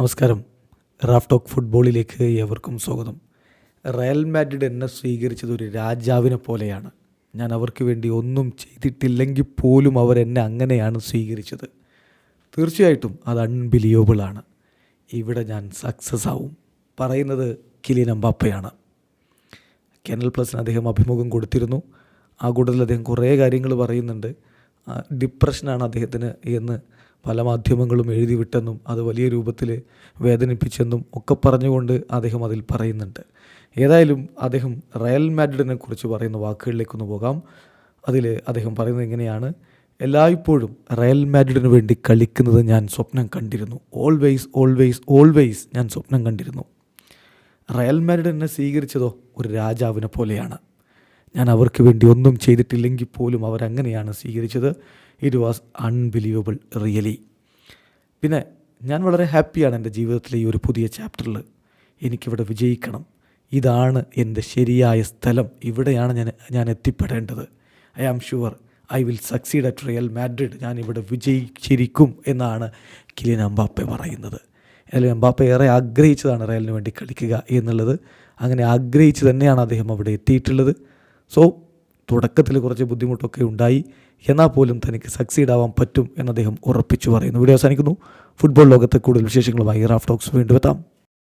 നമസ്കാരം. Raf talk ഫുട്ബോളിലേക്ക് ഏവർക്കും സ്വാഗതം. റയൽ മാഡ്രിഡ് എന്നെ സ്വീകരിച്ചത് ഒരു രാജാവിനെ പോലെയാണ്. ഞാൻ അവർക്ക് വേണ്ടി ഒന്നും ചെയ്തിട്ടില്ലെങ്കിൽ പോലും അവർ എന്നെ അങ്ങനെയാണ് സ്വീകരിച്ചത്. തീർച്ചയായിട്ടും അത് അൺബിലീവബിളാണ് ഇവിടെ ഞാൻ സക്സസ് ആവും. പറയുന്നത് കിലിൻ അമ്പാപ്പയാണ് കെനൽ പ്ലസിന് അദ്ദേഹം അഭിമുഖം കൊടുത്തിരുന്നു. ആ കൂട്ടത്തിൽ അദ്ദേഹം കുറേ കാര്യങ്ങൾ പറയുന്നുണ്ട്. ഡിപ്രഷനാണ് അദ്ദേഹത്തിന് എന്ന് പല മാധ്യമങ്ങളും എഴുതി വിട്ടെന്നും അത് വലിയ രൂപത്തിൽ വേദനിപ്പിച്ചെന്നും ഒക്കെ പറഞ്ഞുകൊണ്ട് അദ്ദേഹം അതിൽ പറയുന്നുണ്ട്. ഏതായാലും അദ്ദേഹം റയൽ മാഡ്രിഡിനെ കുറിച്ച് പറയുന്ന വാക്കുകളിലേക്കൊന്ന് പോകാം. അതിൽ അദ്ദേഹം പറയുന്നത് എങ്ങനെയാണ് എല്ലായ്പ്പോഴും റയൽ മാഡ്രിഡിന് വേണ്ടി കളിക്കുന്നത് ഞാൻ സ്വപ്നം കണ്ടിരുന്നു. ഓൾവേസ് ഓൾവേസ് ഓൾവേസ് ഞാൻ സ്വപ്നം കണ്ടിരുന്നു. റയൽ മാഡ്രിഡ് സ്വീകരിച്ചതോ ഒരു രാജാവിനെ പോലെയാണ്. ഞാൻ അവർക്ക് വേണ്ടി ഒന്നും ചെയ്തിട്ടില്ലെങ്കിൽ പോലും അവരങ്ങനെയാണ് സ്വീകരിച്ചത്. ഇറ്റ് വാസ് അൺബിലീവബിൾ റിയലി പിന്നെ ഞാൻ വളരെ ഹാപ്പിയാണ് എന്റെ ജീവിതത്തിലെ ഈ ഒരു പുതിയ ചാപ്റ്ററിൽ എനിക്കിവിടെ വിജയിക്കണം. ഇതാണ് എന്റെ ശരിയായ സ്ഥലം. ഇവിടെയാണ് ഞാൻ ഞാൻ എത്തിപ്പെടേണ്ടത്. I am sure I will succeed at Real Madrid ഞാൻ ഇവിടെ വിജയിച്ചിരിക്കും എന്നാണ് കിലിയൻ അമ്പാപ്പെ പറയുന്നത്. അല്ലെങ്കിൽ അമ്പാപ്പ ഏറെ ആഗ്രഹിച്ചതാണ് റയലിന് വേണ്ടി കളിക്കുക എന്നുള്ളത്. അങ്ങനെ ആഗ്രഹിച്ച് തന്നെയാണ് അദ്ദേഹം അവിടെ എത്തിയിട്ടുള്ളത്. സോ തുടക്കത്തിൽ കുറച്ച് ബുദ്ധിമുട്ടൊക്കെ ഉണ്ടായി. എന്നാൽ പോലും തനിക്ക് സക്സീഡ് ആവാൻ പറ്റും എന്ന് അദ്ദേഹം ഉറപ്പിച്ചു പറയുന്നു. വീഡിയോ അവസാനിക്കുന്നു. ഫുട്ബോൾ ലോകത്തെ കൂടുതൽ വിശേഷങ്ങളുമായി റാഫ് ടോക്സ് വീണ്ടും എത്താം.